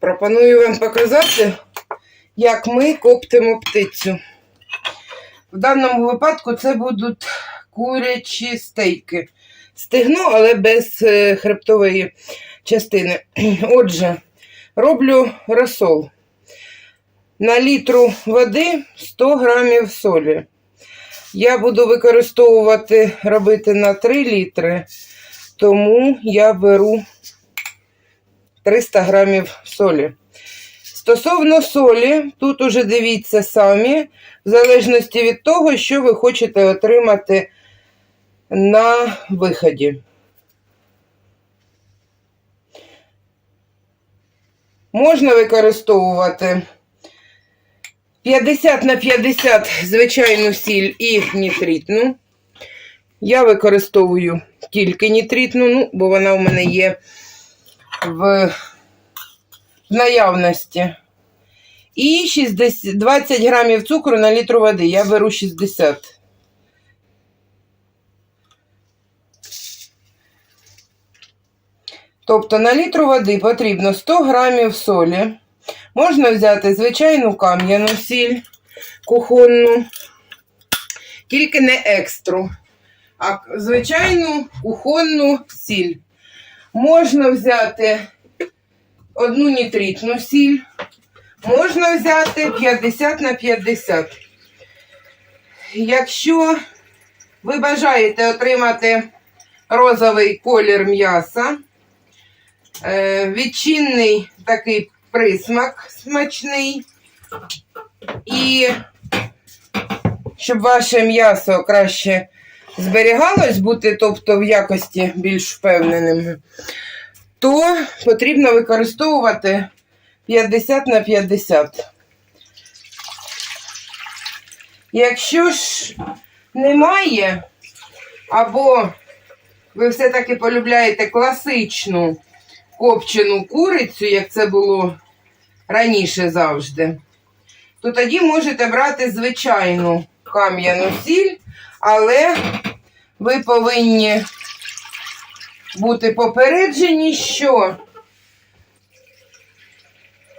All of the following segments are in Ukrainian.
Пропоную вам показати, як ми коптимо птицю. В даному випадку це будуть курячі стейки. Стегно, але без е, хребтової частини. Отже, роблю розсол. На літру води 100 грамів солі. Я буду використовувати робити на 3 літри, тому я беру 300 грамів солі. Стосовно солі, тут уже дивіться самі, в залежності від того, що ви хочете отримати на виході. Можна використовувати 50 на 50 звичайну сіль і нітритну. Я використовую тільки нітритну, ну, бо вона в мене є в, наявності. І 60, 20 грамів цукру на літр води. Я беру 60. Тобто на літр води потрібно 100 грамів солі. Можна взяти звичайну кам'яну сіль кухонну, тільки не екстру, а звичайну кухонну сіль. Можна взяти одну нітритну сіль, можна взяти 50 на 50. Якщо ви бажаєте отримати розовий колір м'яса, відчинний такий присмак смачний, і щоб ваше м'ясо краще зберігалось, бути, тобто в якості більш впевненим, то потрібно використовувати 50 на 50. Якщо ж немає, або ви все-таки полюбляєте класичну копчену курицю, як це було раніше завжди, то тоді можете брати звичайну кам'яну сіль, але ви повинні бути попереджені, що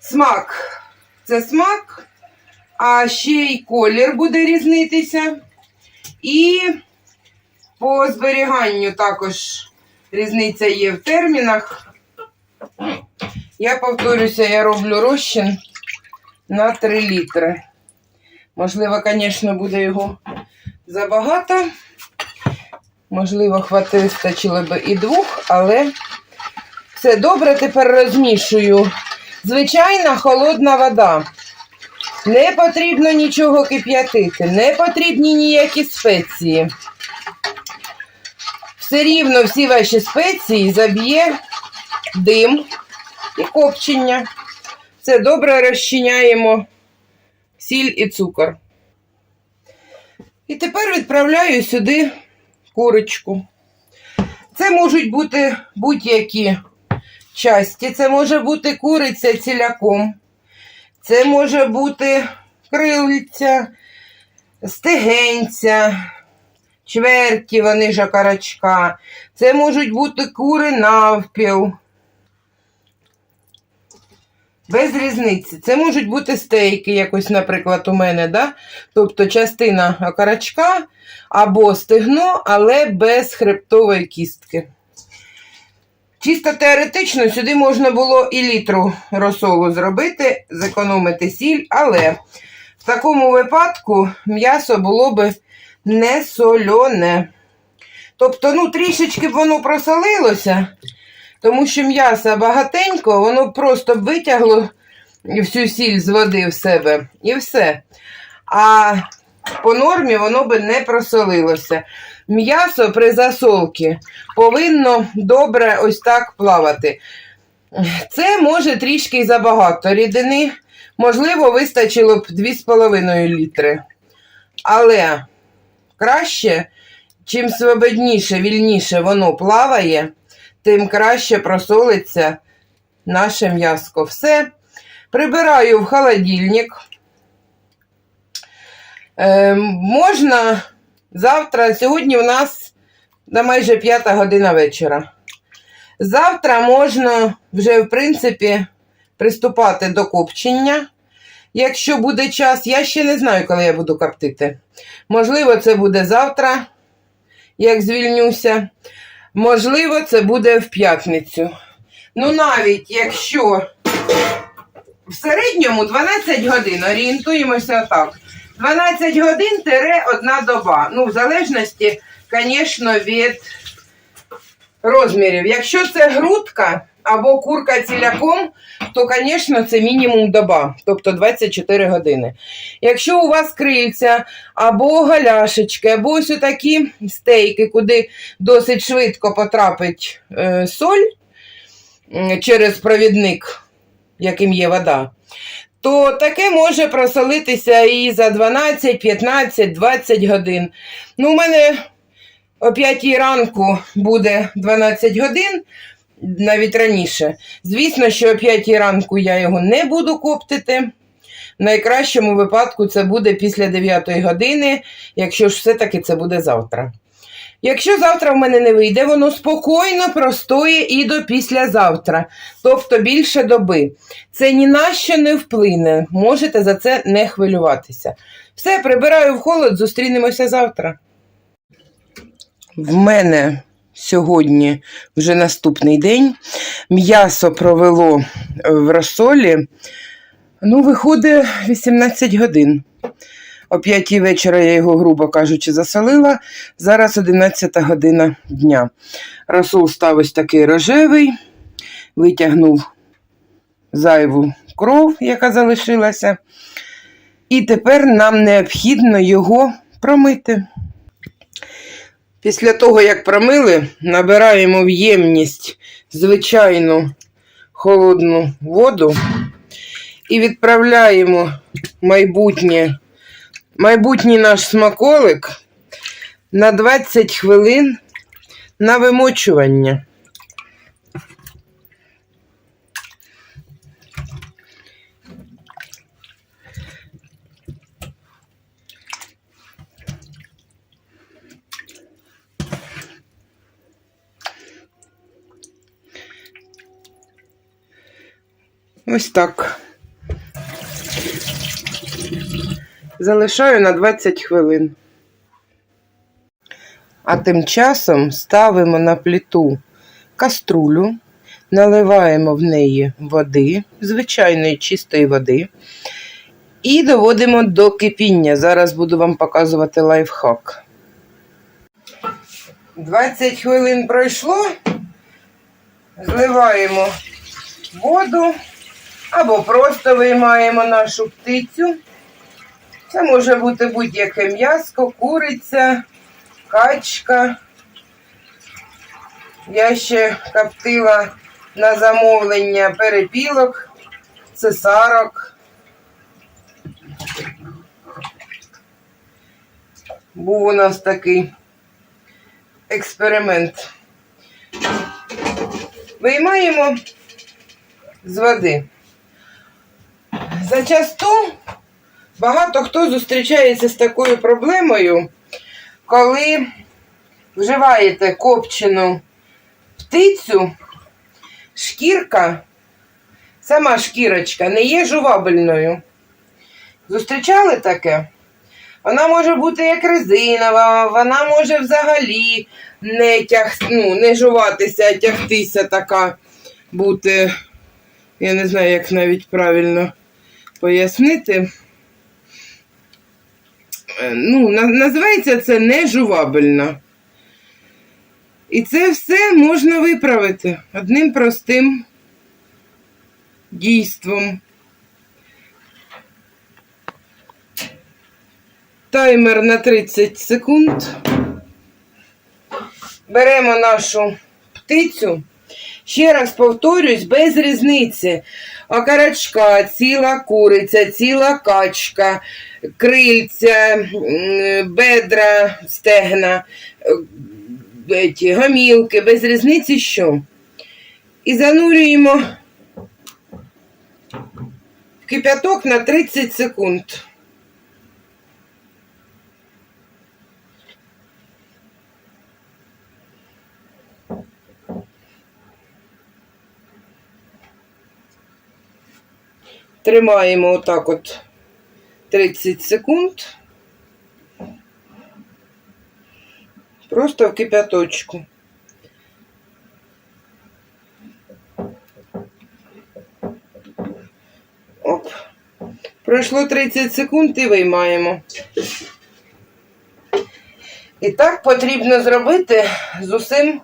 смак це смак, а ще й колір буде різнитися. І по зберіганню також різниця є в термінах. Я повторюся, я роблю розчин на 3 літри. Можливо, звісно, буде його забагато. Можливо, хвати вистачило би і двох, але все добре, тепер розмішую. Звичайна холодна вода. Не потрібно нічого кип'ятити, не потрібні ніякі спеції. Все рівно всі ваші спеції заб'є дим і копчення. Все добре розчиняємо сіль і цукор. І тепер відправляю сюди курочку. Це можуть бути будь-які часті. Це може бути куриця ціляком. Це може бути крильця, стегенця, чверті, вони ж окорочка. Це можуть бути кури навпіл. Без різниці. Це можуть бути стейки, якось, наприклад, у мене, да? тобто частина окорочка або стегно, але без хребтової кістки. Чисто теоретично сюди можна було і літру розсолу зробити, зекономити сіль, але в такому випадку м'ясо було би не солене. Тобто, ну, трішечки б воно просолилося, тому що м'ясо багатенько, воно просто витягло всю сіль з води в себе і все. А по нормі воно би не просолилося. М'ясо при засолці повинно добре ось так плавати. Це може трішки забагато рідини. Можливо, вистачило б 2,5 літри. Але краще, чим свободніше, вільніше воно плаває, тим краще просолиться наше м'яско. Все. прибираю в холодильник. Е, можна завтра, сьогодні у нас на майже п'ята година вечора. Завтра можна вже, в принципі, приступати до копчення. Якщо буде час, я ще не знаю, коли я буду коптити. Можливо, це буде завтра, як звільнюся. Можливо, це буде в п'ятницю. Ну, навіть якщо в середньому 12 годин, орієнтуємося так. 12 годин тире одна доба. Ну, в залежності, звісно, від розмірів. Якщо це грудка або курка ціляком, то, звісно, це мінімум доба, тобто 24 години. Якщо у вас крильця або галяшечки, або ось такі стейки, куди досить швидко потрапить е, соль через провідник, яким є вода, то таке може просолитися і за 12, 15, 20 годин. Ну, у мене о 5 ранку буде 12 годин, навіть раніше. Звісно, що о 5 ранку я його не буду коптити. В найкращому випадку це буде після 9 години, якщо ж все-таки це буде завтра. Якщо завтра в мене не вийде, воно спокійно простоє і до післязавтра, тобто більше доби. Це ні на що не вплине. Можете за це не хвилюватися. Все, прибираю в холод, зустрінемося завтра. В мене сьогодні вже наступний день. М'ясо провело в розсолі. Ну, виходить 18 годин. О 5 вечора я його, грубо кажучи, засолила. Зараз 11 година дня. Розсол став ось такий рожевий, витягнув зайву кров, яка залишилася. І тепер нам необхідно його промити. Після того, як промили, набираємо в ємність звичайну холодну воду і відправляємо майбутнє, майбутній наш смаколик на 20 хвилин на вимочування. Ось так. Залишаю на 20 хвилин. А тим часом ставимо на плиту каструлю, наливаємо в неї води, звичайної чистої води, і доводимо до кипіння. Зараз буду вам показувати лайфхак. 20 хвилин пройшло, зливаємо воду або просто виймаємо нашу птицю. Це може бути будь-яке м'яско, куриця, качка. Я ще коптила на замовлення перепілок, цесарок. Був у нас такий експеримент. Виймаємо з води. Зачасту багато хто зустрічається з такою проблемою, коли вживаєте копчену птицю, шкірка, сама шкірочка не є жувабельною. Зустрічали таке? Вона може бути як резинова, вона може взагалі не тяг, ну, не жуватися, а тягтися така бути. Я не знаю, як навіть правильно пояснити. Е, Ну, називається це нежувабельно. І це все можна виправити одним простим дійством. Таймер на 30 секунд. Беремо нашу птицю. Ще раз повторюсь, без різниці. Окарачка, ціла куриця, ціла качка, крильця, бедра, стегна, е, гомілки, без різниці що. І занурюємо в кип'яток на 30 секунд. Тримаємо отак от 30 секунд. Просто в кипяточку. Оп. Пройшло 30 секунд і виймаємо. І так потрібно зробити з усім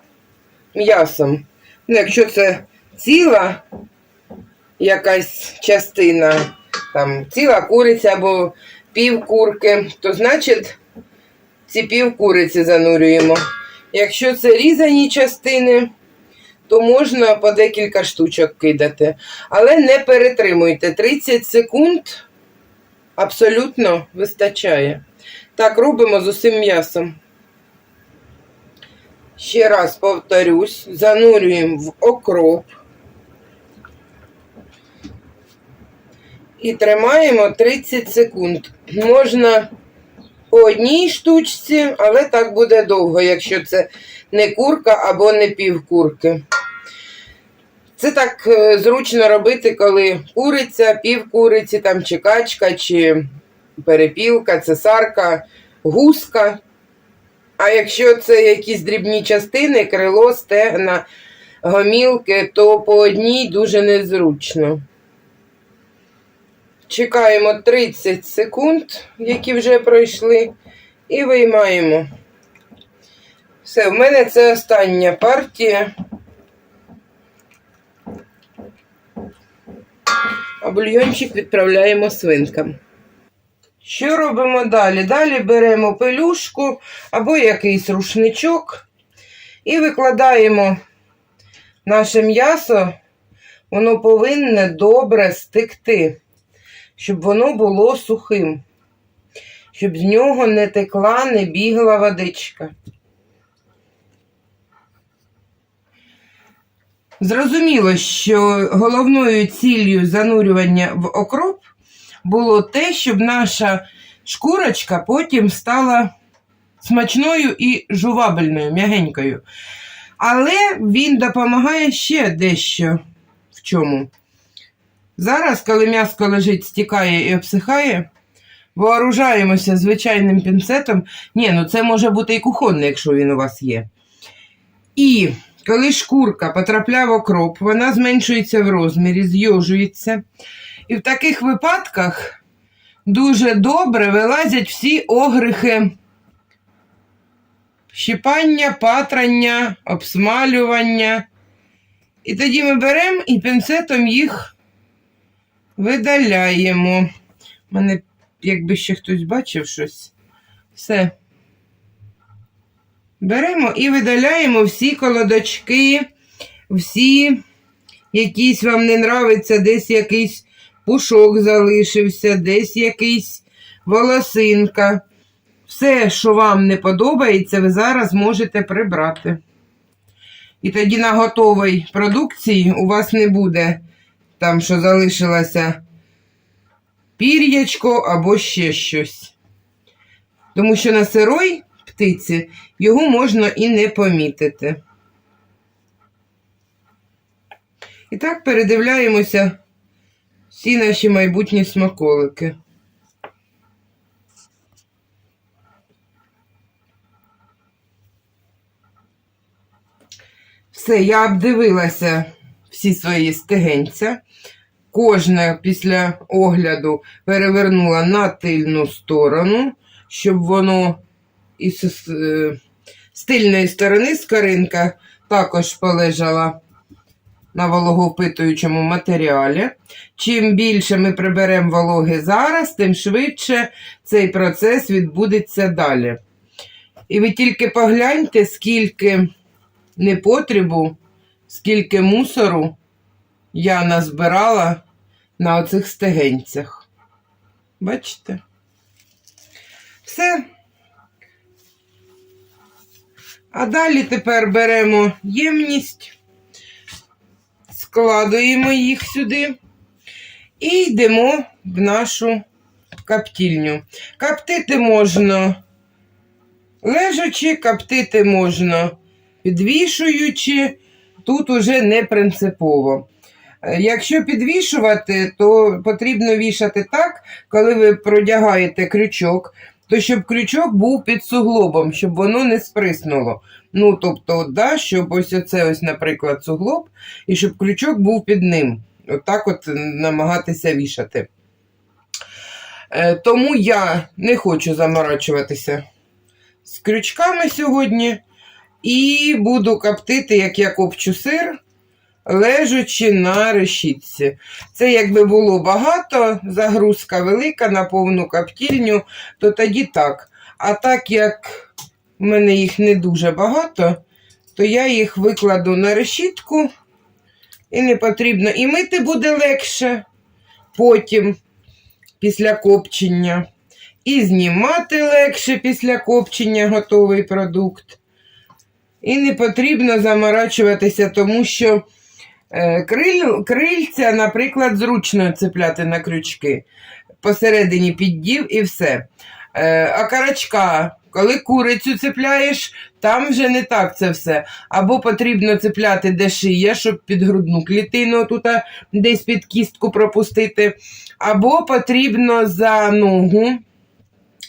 м'ясом. Ну, якщо це ціла якась частина, там ціла куриця або пів курки, то значить ці пів куриці занурюємо. Якщо це різані частини, то можна по декілька штучок кидати. Але не перетримуйте. 30 секунд абсолютно вистачає. Так, робимо з усім м'ясом. Ще раз повторюсь, занурюємо в окроп. І тримаємо 30 секунд. Можна по одній штучці, але так буде довго, якщо це не курка або не півкурки. Це так е, зручно робити, коли куриця, півкуриці, там, чи качка, чи перепілка, цесарка, гуска. А якщо це якісь дрібні частини, крило, стегна, гомілки, то по одній дуже незручно. Чекаємо 30 секунд, які вже пройшли, і виймаємо. Все, в мене це остання партія. А бульйончик відправляємо свинкам. Що робимо далі? Далі беремо пелюшку або якийсь рушничок і викладаємо наше м'ясо. Воно повинне добре стекти, щоб воно було сухим, щоб з нього не текла, не бігла водичка. Зрозуміло, що головною ціллю занурювання в окроп було те, щоб наша шкурочка потім стала смачною і жувабельною, м'ягенькою. Але він допомагає ще дещо в чому. Зараз, коли м'яско лежить, стікає і обсихає, вооружаємося звичайним пінцетом. Ні, ну це може бути і кухонний, якщо він у вас є. І коли шкурка потрапляє в окроп, вона зменшується в розмірі, зйожується. І в таких випадках дуже добре вилазять всі огрихи щипання, патрання, обсмалювання. І тоді ми беремо і пінцетом їх видаляємо. У мене, якби ще хтось бачив щось, все. Беремо і видаляємо всі колодочки, всі якісь вам не нравиться, десь якийсь пушок залишився, десь якийсь волосинка. Все, що вам не подобається, ви зараз можете прибрати. І тоді на готовій продукції у вас не буде там, що залишилося пір'ячко або ще щось. Тому що на сирой птиці його можна і не помітити. І так передивляємося всі наші майбутні смаколики. Все, я обдивилася всі свої стегенця. Кожне після огляду перевернула на тильну сторону, щоб воно із е, з тильної сторони скоринка також полежала на вологовпитуючому матеріалі. Чим більше ми приберемо вологи зараз, тим швидше цей процес відбудеться далі. І ви тільки погляньте, скільки непотребу, скільки мусору я назбирала на оцих стегенцях. Бачите? Все. А далі тепер беремо ємність, складуємо їх сюди І йдемо в нашу коптільню. Коптити можна лежачи, коптити можна підвішуючи. Тут уже не принципово. Е, Якщо підвішувати, то потрібно вішати так, коли ви продягаєте крючок, то щоб крючок був під суглобом, щоб воно не сприснуло. Ну, тобто, да, щоб ось оце, ось, наприклад, суглоб, і щоб крючок був під ним. Отак от намагатися вішати. Е, Тому я не хочу заморачуватися з крючками сьогодні. І буду коптити, як я копчу сир, лежачи на решітці. Це якби було багато, загрузка велика на повну коптільню, то тоді так. А так як в мене їх не дуже багато, то я їх викладу на решітку і не потрібно. І мити буде легше потім, після копчення. І знімати легше після копчення готовий продукт. І не потрібно заморачуватися, тому що е, криль, крильця, наприклад, зручно цепляти на крючки. Посередині піддів і все. Е, а карачка, коли курицю цепляєш, там вже не так це все. Або потрібно цепляти де шия, щоб під грудну клітину тут десь під кістку пропустити. Або потрібно за ногу.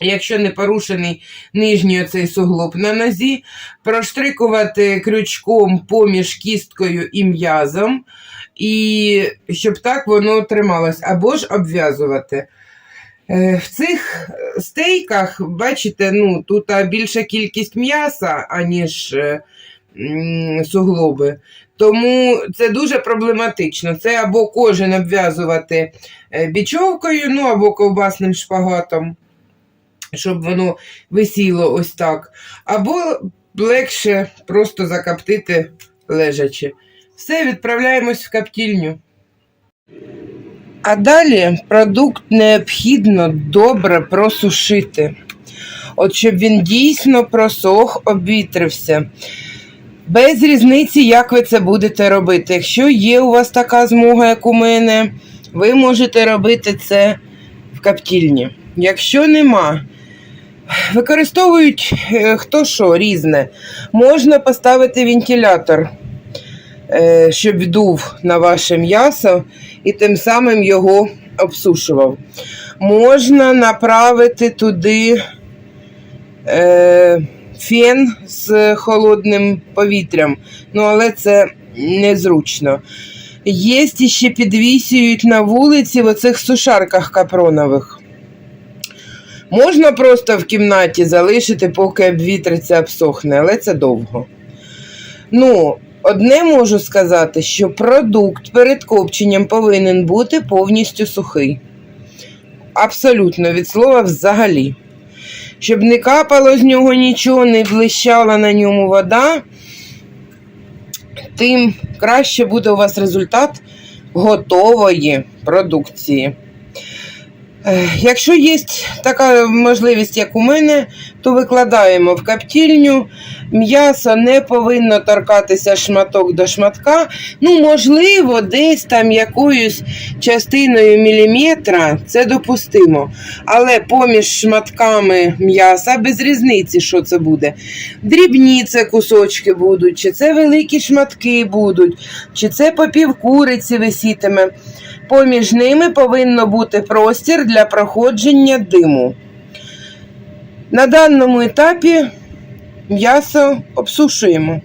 Якщо не порушений нижній оцей суглоб на нозі, проштрикувати крючком поміж кісткою і м'язом, і щоб так воно трималось, або ж обв'язувати. Е, В цих стейках, бачите, ну, тут більша кількість м'яса, аніж е, суглоби. Тому це дуже проблематично. Це або кожен обв'язувати е, бічовкою, ну або ковбасним шпагатом щоб воно висіло ось так. Або легше просто закоптити лежачи. Все, відправляємось в коптільню. А далі продукт необхідно добре просушити. От щоб він дійсно просох, обвітрився. Без різниці, як ви це будете робити. Якщо є у вас така змога, як у мене, ви можете робити це в коптільні. Якщо нема, використовують е, хто що різне. Можна поставити вентилятор, е, щоб вдув на ваше м'ясо і тим самим його обсушував. Можна направити туди е, фен з холодним повітрям, ну але це незручно. Є ще підвісюють на вулиці в оцих сушарках капронових. Можна просто в кімнаті залишити, поки обвітриться, обсохне, але це довго. Ну, одне можу сказати, що продукт перед копченням повинен бути повністю сухий. Абсолютно, від слова взагалі. Щоб не капало з нього нічого, не блищала на ньому вода, тим краще буде у вас результат готової продукції. Якщо є така можливість, як у мене, то викладаємо в коптільню. М'ясо не повинно торкатися шматок до шматка. Ну, можливо, десь там якоюсь частиною міліметра це допустимо. Але поміж шматками м'яса без різниці, що це буде. Дрібні це кусочки будуть, чи це великі шматки будуть, чи це по півкуриці висітиме. Поміж ними повинно бути простір для проходження диму. На даному етапі м'ясо обсушуємо.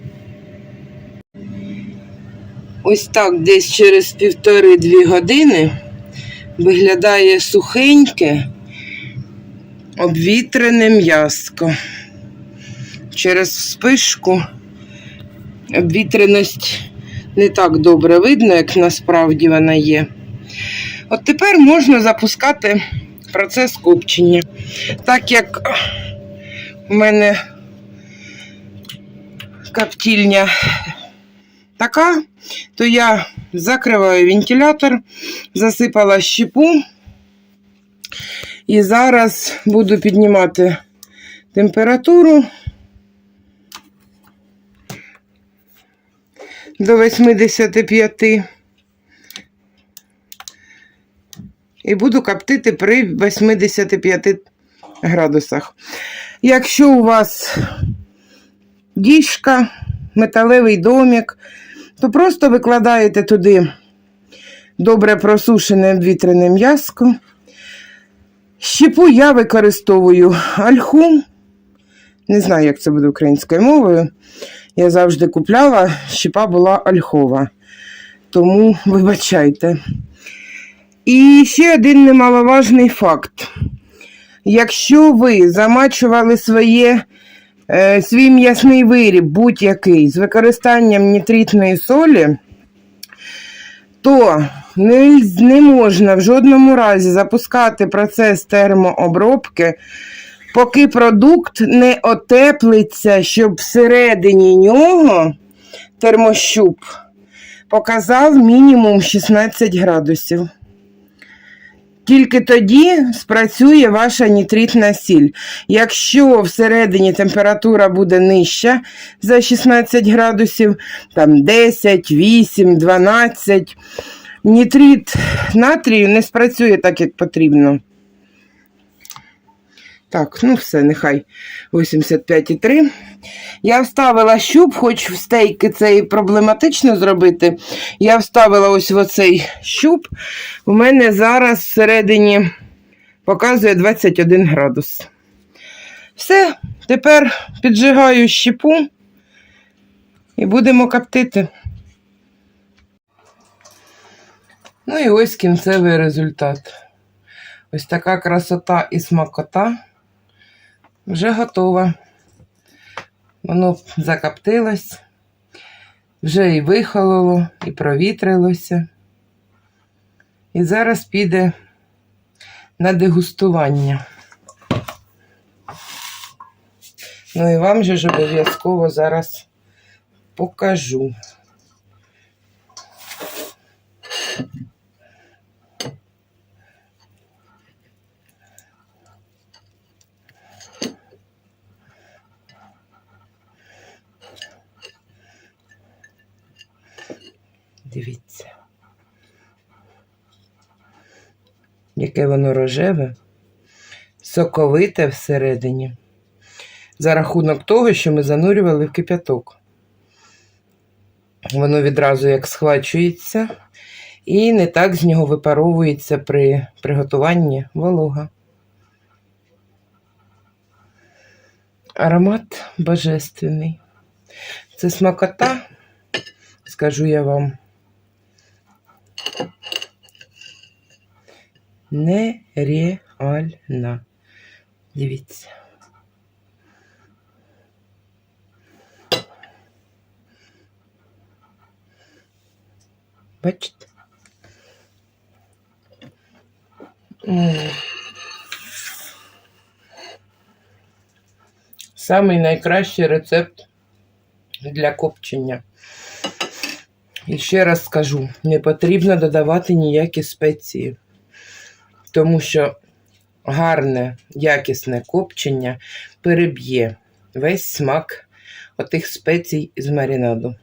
Ось так десь через півтори-дві години виглядає сухеньке, обвітрене м'яско. Через вспишку обвітреність не так добре видно, як насправді вона є. От тепер можна запускати процес копчення. Так як у мене коптільня така, то я закриваю вентилятор, засипала щепу і зараз буду піднімати температуру до 85. І буду коптити при 85 градусах. Якщо у вас діжка, металевий домик, то просто викладаєте туди добре просушене обвітрене м'яско. Щепу я використовую ольху. Не знаю, як це буде українською мовою. Я завжди купляла, щепа була ольхова. Тому вибачайте. І ще один немаловажний факт. Якщо ви замачували своє, е, свій м'ясний виріб будь-який з використанням нітритної солі, то не, не можна в жодному разі запускати процес термообробки, поки продукт не отеплиться, щоб всередині нього термощуп показав мінімум 16 градусів. Тільки тоді спрацює ваша нітритна сіль. Якщо всередині температура буде нижча за 16 градусів, там 10, 8, 12, нітрит натрію не спрацює так, як потрібно. Так, ну все, нехай 85,3. Я вставила щуп, хоч в стейки це і проблематично зробити. Я вставила ось в оцей щуп. У мене зараз всередині показує 21 градус. Все, тепер піджигаю щепу і будемо коптити. Ну і ось кінцевий результат. Ось така красота і смакота вже готова. Воно закоптилось, вже і вихололо, і провітрилося. І зараз піде на дегустування. Ну і вам же ж обов'язково зараз покажу. Дивіться. Яке воно рожеве, соковите всередині. За рахунок того, що ми занурювали в кип'яток. Воно відразу як схвачується, і не так з нього випаровується при приготуванні волога. Аромат божественний. Це смакота, скажу я вам. Нереальна. Дивіться. Бачите? Самий найкращий рецепт для копчення. І ще раз скажу: не потрібно додавати ніякі спеції, тому що гарне, якісне копчення переб'є весь смак отих спецій з маринаду.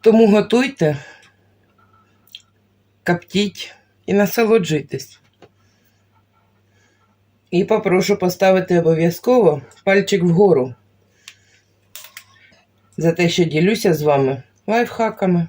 Тому готуйте, коптіть і насолоджуйтесь. І попрошу поставити обов'язково пальчик вгору за те, що ділюся з вами лайфхаками.